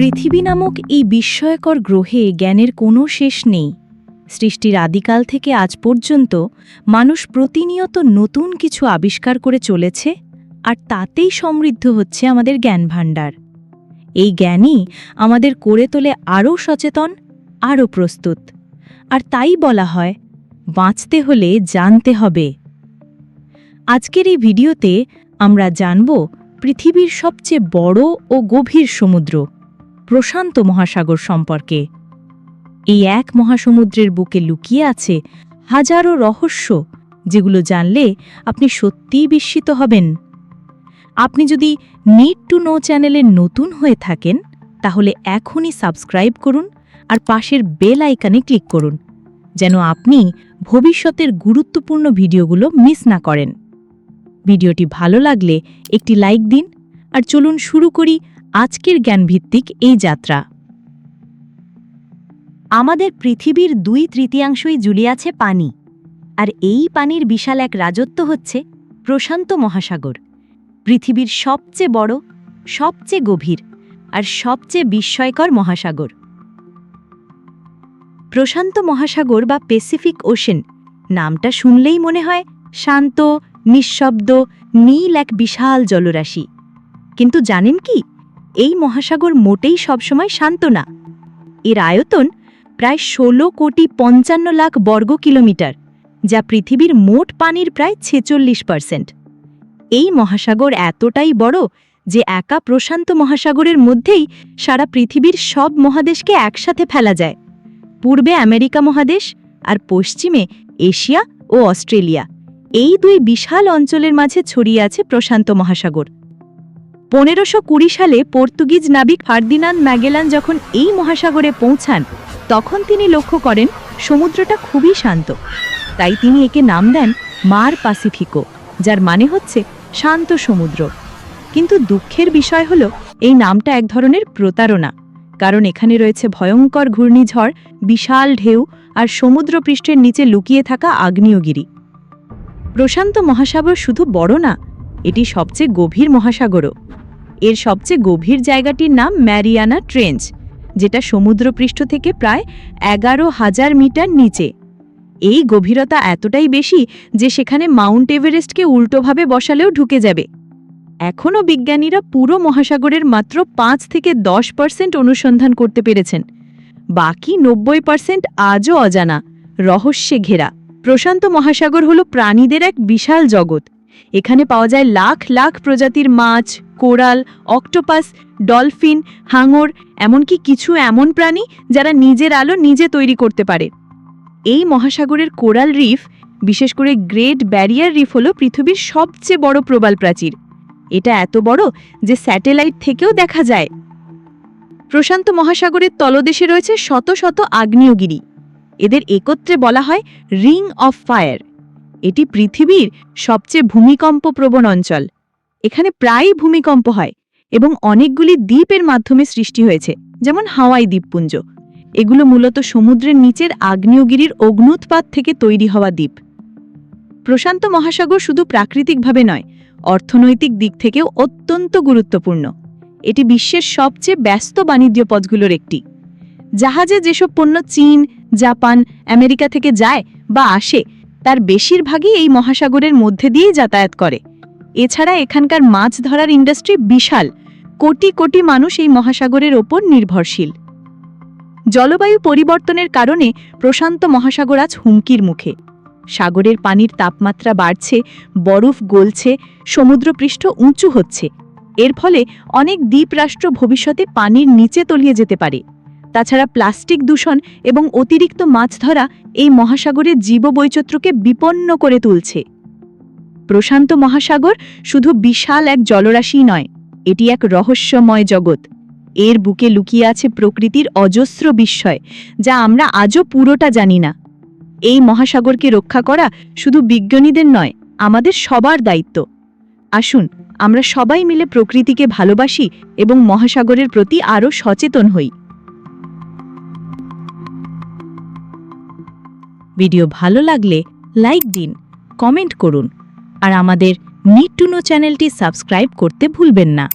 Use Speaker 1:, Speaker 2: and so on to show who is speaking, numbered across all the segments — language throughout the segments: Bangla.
Speaker 1: পৃথিবী নামক এই বিস্ময়কর গ্রহে জ্ঞানের কোনো শেষ নেই। সৃষ্টির আদিকাল থেকে আজ পর্যন্ত মানুষ প্রতিনিয়ত নতুন কিছু আবিষ্কার করে চলেছে আর তাতেই সমৃদ্ধ হচ্ছে আমাদের জ্ঞান ভাণ্ডার। এই জ্ঞানই আমাদের করে তোলে আরও সচেতন, আরও প্রস্তুত। আর তাই বলা হয়, বাঁচতে হলে জানতে হবে। আজকের এই ভিডিওতে আমরা জানব পৃথিবীর সবচেয়ে বড় ও গভীর সমুদ্র। প্রশান্ত মহাসাগর সম্পর্কে। এই এক মহাসমুদ্রের বুকে লুকিয়ে আছে হাজারো রহস্য, যেগুলো জানলে আপনি সত্যিই বিস্মিত হবেন। আপনি যদি নিড টু নো চ্যানেলে নতুন হয়ে থাকেন, তাহলে এখনই সাবস্ক্রাইব করুন আর পাশের বেল আইকানে ক্লিক করুন, যেন আপনি ভবিষ্যতের গুরুত্বপূর্ণ ভিডিওগুলো মিস না করেন। ভিডিওটি ভালো লাগলে একটি লাইক দিন আর চলুন শুরু করি আজকের জ্ঞানভিত্তিক এই যাত্রা। আমাদের পৃথিবীর দুই তৃতীয়াংশই জুড়ে আছে পানি, আর এই পানির বিশাল এক রাজত্ব হচ্ছে প্রশান্ত মহাসাগর। পৃথিবীর সবচেয়ে বড়, সবচেয়ে গভীর, আর সবচেয়ে বিস্ময়কর মহাসাগর। প্রশান্ত মহাসাগর বা প্যাসিফিক ওশেন নামটা শুনলেই মনে হয় শান্ত, নিঃশব্দ, নীল এক বিশাল জলরাশি। কিন্তু জানেন কি? এই মহাসাগর মোটেই সবসময় শান্ত না। এর আয়তন প্রায় ষোলো কোটি পঞ্চান্ন লাখ বর্গ কিলোমিটার, যা পৃথিবীর মোট পানির প্রায় ছেচল্লিশ পার্সেন্ট। এই মহাসাগর এতটাই বড় যে একা প্রশান্ত মহাসাগরের মধ্যেই সারা পৃথিবীর সব মহাদেশকে একসাথে ফেলা যায়। পূর্বে আমেরিকা মহাদেশ আর পশ্চিমে এশিয়া ও অস্ট্রেলিয়া। এই দুই বিশাল অঞ্চলের মাঝে ছড়িয়ে আছে প্রশান্ত মহাসাগর। পনেরোশো কুড়ি সালে পর্তুগিজ নাবিক ফার্দিনান্দ ম্যাগেলান যখন এই মহাসাগরে পৌঁছান, তখন তিনি লক্ষ্য করেন সমুদ্রটা খুবই শান্ত। তাই তিনি একে নাম দেন মার পাসিফিকো, যার মানে হচ্ছে শান্ত সমুদ্র। কিন্তু দুঃখের বিষয় হল, এই নামটা এক ধরনের প্রতারণা, কারণ এখানে রয়েছে ভয়ঙ্কর ঘূর্ণিঝড়, বিশাল ঢেউ আর সমুদ্রপৃষ্ঠের নিচে লুকিয়ে থাকা আগ্নেয়গিরি। প্রশান্ত মহাসাগর শুধু বড় না, এটি সবচেয়ে গভীর মহাসাগরও। এর সবচেয়ে গভীর জায়গাটির নাম ম্যারিয়ানা ট্রেঞ্চ, যেটা সমুদ্রপৃষ্ঠ থেকে প্রায় এগারো হাজার মিটার নিচে। এই গভীরতা এতটাই বেশি যে সেখানে মাউন্ট এভারেস্টকে উল্টোভাবে বসালেও ঢুকে যাবে। এখনও বিজ্ঞানীরা পুরো মহাসাগরের মাত্র পাঁচ থেকে দশ পার্সেন্ট অনুসন্ধান করতে পেরেছেন। বাকি নব্বই পার্সেন্ট আজও অজানা, রহস্যে ঘেরা। প্রশান্ত মহাসাগর হল প্রাণীদের এক বিশাল জগৎ। এখানে পাওয়া যায় লাখ লাখ প্রজাতির মাছ, কোরাল, অক্টোপাস, ডলফিন, হাঙর, এমনকি কিছু এমন প্রাণী যারা নিজের আলো নিজে তৈরি করতে পারে। এই মহাসাগরের কোরাল রিফ, বিশেষ করে গ্রেট ব্যারিয়ার রিফ হল পৃথিবীর সবচেয়ে বড় প্রবাল প্রাচীর। এটা এত বড় যে স্যাটেলাইট থেকেও দেখা যায়। প্রশান্ত মহাসাগরের তলদেশে রয়েছে শত শত আগ্নেয়গিরি। এদের একত্রে বলা হয় রিং অফ ফায়ার। এটি পৃথিবীর সবচেয়ে ভূমিকম্প প্রবণ অঞ্চল। এখানে প্রায়ই ভূমিকম্প হয় এবং অনেকগুলি দ্বীপের মাধ্যমে সৃষ্টি হয়েছে, যেমন হাওয়াই দ্বীপপুঞ্জ। এগুলো মূলত সমুদ্রের নিচের আগ্নেয়গিরির অগ্নুৎপাত থেকে তৈরি হওয়া দ্বীপ। প্রশান্ত মহাসাগর শুধু প্রাকৃতিকভাবে নয়, অর্থনৈতিক দিক থেকেও অত্যন্ত গুরুত্বপূর্ণ। এটি বিশ্বের সবচেয়ে ব্যস্ত বাণিজ্য পথগুলোর একটি। জাহাজে যেসব পণ্য চীন, জাপান, আমেরিকা থেকে যায় বা আসে তার বেশিরভাগই এই মহাসাগরের মধ্যে দিয়েই যাতায়াত করে। এছাড়া এখানকার মাছ ধরার ইন্ডাস্ট্রি বিশাল। কোটি কোটি মানুষ এই মহাসাগরের ওপর নির্ভরশীল। জলবায়ু পরিবর্তনের কারণে প্রশান্ত মহাসাগর আজ হুমকির মুখে। সাগরের পানির তাপমাত্রা বাড়ছে, বরফ গলছে, সমুদ্রপৃষ্ঠ উঁচু হচ্ছে। এর ফলে অনেক দ্বীপরাষ্ট্র ভবিষ্যতে পানির নিচে তলিয়ে যেতে পারে। তাছাড়া প্লাস্টিক দূষণ এবং অতিরিক্ত মাছ ধরা এই মহাসাগরের জীববৈচিত্র্যকে বিপন্ন করে তুলছে। প্রশান্ত মহাসাগর শুধু বিশাল এক জলরাশি নয়, এটি এক রহস্যময় জগৎ। এর বুকে লুকিয়ে আছে প্রকৃতির অজস্র বিস্ময়, যা আমরা আজও পুরোটা জানি না। এই মহাসাগরকে রক্ষা করা শুধু বিজ্ঞানীদের নয়, আমাদের সবার দায়িত্ব। আসুন, আমরা সবাই মিলে প্রকৃতিকে ভালোবাসি এবং মহাসাগরের প্রতি আরও সচেতন হই। ভিডিও ভালো লাগলে লাইক দিন, কমেন্ট করুন, আর আমাদের নিড টু নো চ্যানেলটি সাবস্ক্রাইব করতে ভুলবেন না।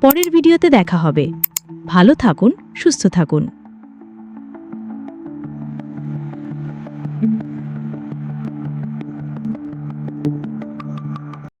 Speaker 1: পরের ভিডিওতে দেখা হবে। ভালো থাকুন, সুস্থ থাকুন।